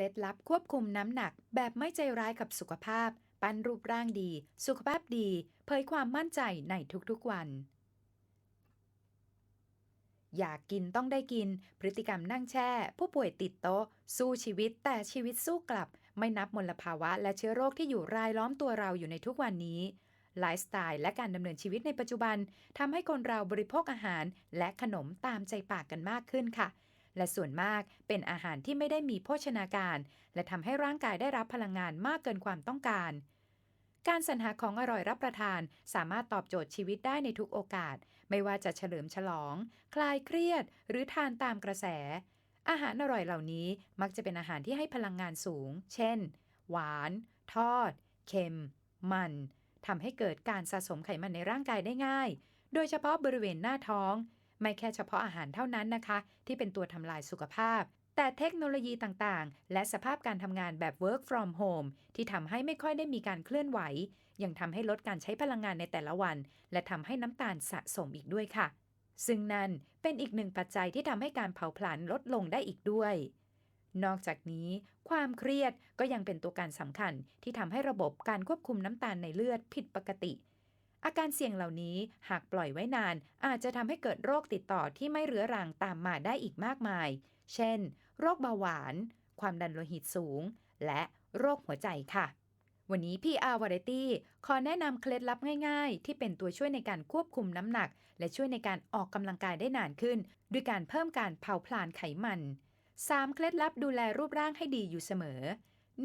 ล็ดลับควบคุมน้ำหนัก แบบไม่ใจร้ายกับสุขภาพ ปั้นรูปร่างดี สุขภาพดี เผยความมั่นใจในทุกๆวัน อยากกินต้องได้กิน พฤติกรรมนั่งแช่ ผู้ป่วยติดโต๊ะ สู้ชีวิตแต่ชีวิตสู้กลับ ไม่นับมลภาวะและเชื้อโรคที่อยู่รายล้อมตัวเราอยู่ในทุกวันนี้ไลฟ์สไตล์และการดำเนินชีวิตในปัจจุบันทำให้คนเราบริโภคอาหารและขนมตามใจปากกันมากขึ้นค่ะ และส่วนมากเป็นอาหารที่ไม่ได้มีโภชนาการ และทำให้ร่างกายได้รับพลังงานมากเกินความต้องการ การสรรหาของอร่อยรับประทานสามารถตอบโจทย์ชีวิตได้ในทุกโอกาส ไม่ว่าจะเฉลิมฉลอง คลายเครียด หรือทานตามกระแส อาหารอร่อยเหล่านี้มักจะเป็นอาหารที่ให้พลังงานสูง เช่น หวาน ทอด เค็ม มันทำให้เกิดการสะสมไขมันในร่างกายได้ง่าย โดยเฉพาะบริเวณหน้าท้อง ไม่แค่เฉพาะอาหารเท่านั้นนะคะ ที่เป็นตัวทำลายสุขภาพ แต่เทคโนโลยีต่างๆ และสภาพการทำงานแบบ work from home ที่ทำให้ไม่ค่อยได้มีการเคลื่อนไหว ยังทำให้ลดการใช้พลังงานในแต่ละวัน และทำให้น้ำตาลสะสมอีกด้วยค่ะ ซึ่งนั่นเป็นอีกหนึ่งปัจจัยที่ทำให้การเผาผลาญลดลงได้อีกด้วยนอกจากนี้ ความเครียดก็ยังเป็นตัวการสำคัญที่ทำให้ระบบการควบคุมน้ำตาลในเลือดผิดปกติ อาการเสี่ยงเหล่านี้หากปล่อยไว้นาน อาจจะทำให้เกิดโรคติดต่อที่ไม่เรื้อรังตามมาได้อีกมากมาย เช่น โรคเบาหวาน ความดันโลหิตสูง และโรคหัวใจค่ะ วันนี้ PR Variety ขอแนะนำเคล็ดลับง่ายๆ ที่เป็นตัวช่วยในการควบคุมน้ำหนัก และช่วยในการออกกำลังกายได้นานขึ้น ด้วยการเพิ่มการเผาผลาญไขมัน 3 เคล็ดลับดูแลรูปร่างให้ดีอยู่เสมอ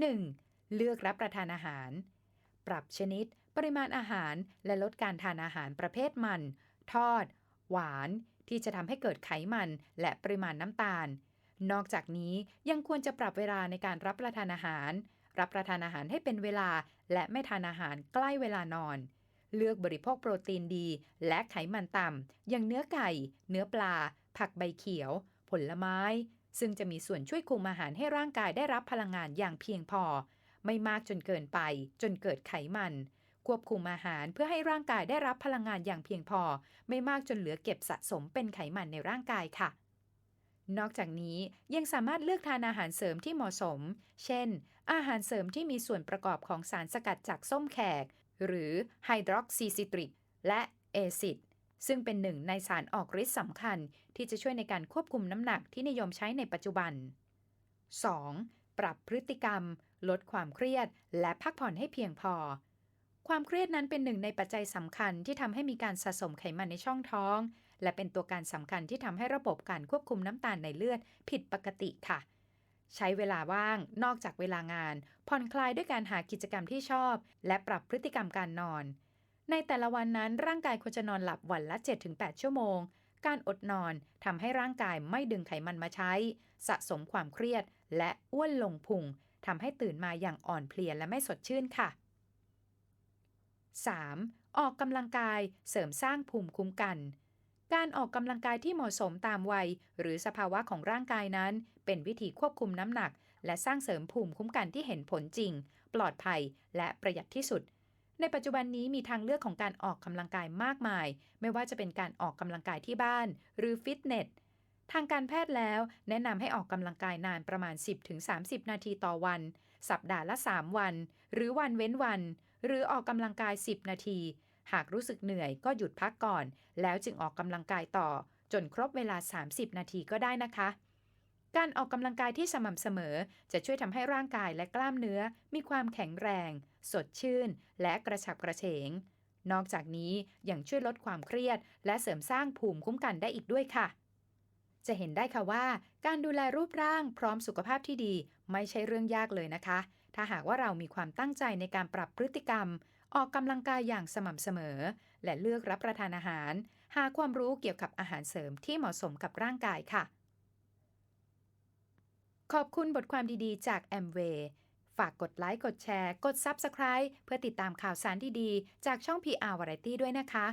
1. เลือกรับประทานอาหาร ปรับชนิด ปริมาณอาหารและลดการทานอาหารประเภทมัน ทอด หวาน ที่จะทำให้เกิดไขมัน และปริมาณน้ำตาล นอกจากนี้ยังควรจะปรับเวลาในการรับประทานอาหาร รับประทานอาหารให้เป็นเวลา และไม่ทานอาหารใกล้เวลานอน เลือกบริโภคโปรตีนดี และไขมันต่ำอย่างเนื้อไก่ เนื้อปลา ผักใบเขียว ผลไม้ ซึ่งจะมีส่วนช่วยคุมอาหารให้ร่างกายได้รับพลังงานอย่างเพียงพอ ไม่มากจนเกินไป จนเกิดไขมัน ควบคุมอาหารเพื่อให้ร่างกายได้รับพลังงานอย่างเพียงพอ ไม่มากจนเหลือเก็บสะสมเป็นไขมันในร่างกายค่ะ นอกจากนี้ยังสามารถเลือกทานอาหารเสริมที่เหมาะสม เช่น อาหารเสริมที่มีส่วนประกอบของสารสกัดจากส้มแขก หรือไฮดรอกซีซิตริก และเอซิดซึ่งเป็นหนึ่งในสารออกฤทธิ์สำคัญ ที่จะช่วยในการควบคุมน้ำหนักที่นิยมใช้ในปัจจุบัน 2. ปรับพฤติกรรม ลดความเครียด และพักผ่อนให้เพียงพอ ความเครียดนั้นเป็นหนึ่งในปัจจัยสำคัญที่ทำให้มีการสะสมไขมันในช่องท้อง และเป็นตัวการสำคัญที่ทำให้ระบบการควบคุมน้ำตาลในเลือดผิดปกติค่ะ ใช้เวลาว่าง นอกจากเวลางาน ผ่อนคลายด้วยการหากิจกรรมที่ชอบ และปรับพฤติกรรมการนอน ในแต่ละวันนั้นร่างกายควรจะนอนหลับวันละ 7-8 ชั่วโมง การอดนอนทำให้ร่างกายไม่ดึงไขมันมาใช้ สะสมความเครียด และอ้วนลงพุงทำให้ตื่นมาอย่างอ่อนเพลียและไม่สดชื่นค่ะ 3. ออกกำลังกายเสริมสร้างภูมิคุ้มกัน การออกกำลังกายที่เหมาะสมตามวัย หรือสภาวะของร่างกายนั้น เป็นวิธีควบคุมน้ำหนัก และสร้างเสริมภูมิคุ้มกันที่เห็นผลจริง ปลอดภัย และประหยัดที่สุด ในปัจจุบันนี้มีทางเลือกของการออกกำลังกายมากมาย ไม่ว่าจะเป็นการออกกำลังกายที่บ้าน หรือฟิตเนสทางการแพทย์แล้ว แนะนำให้ออกกำลังกายนานประมาณ 10-30 นาทีต่อวัน สัปดาห์ละ 3 วัน หรือวันเว้นวัน หรือออกกำลังกาย 10 นาที หากรู้สึกเหนื่อยก็หยุดพักก่อน แล้วจึงออกกำลังกายต่อ จนครบเวลา 30 นาทีก็ได้นะคะ การออกกำลังกายที่สม่ำเสมอ จะช่วยทำให้ร่างกายและกล้ามเนื้อ มีความแข็งแรง สดชื่น และกระฉับกระเฉง นอกจากนี้ยังช่วยลดความเครียด และเสริมสร้างภูมิคุ้มกันได้อีกด้วยค่ะ จะเห็นได้ค่ะว่า การดูแลรูปร่างพร้อมสุขภาพที่ดี ไม่ใช่เรื่องยากเลยนะคะ ถ้าหากว่าเรามีความตั้งใจในการปรับพฤติกรรม ออกกำลังกายอย่างสม่ำเสมอ และเลือกรับประทานอาหาร หาความรู้เกี่ยวกับอาหารเสริมที่เหมาะสมกับร่างกายค่ะ ขอบคุณบทความดีๆ จาก a m w a y ฝากกดไลค์ กดแชร์ กด Subscribe เพื่อติดตามข่าวสารดีๆ จากช่อง PR Variety ด้วยนะคะ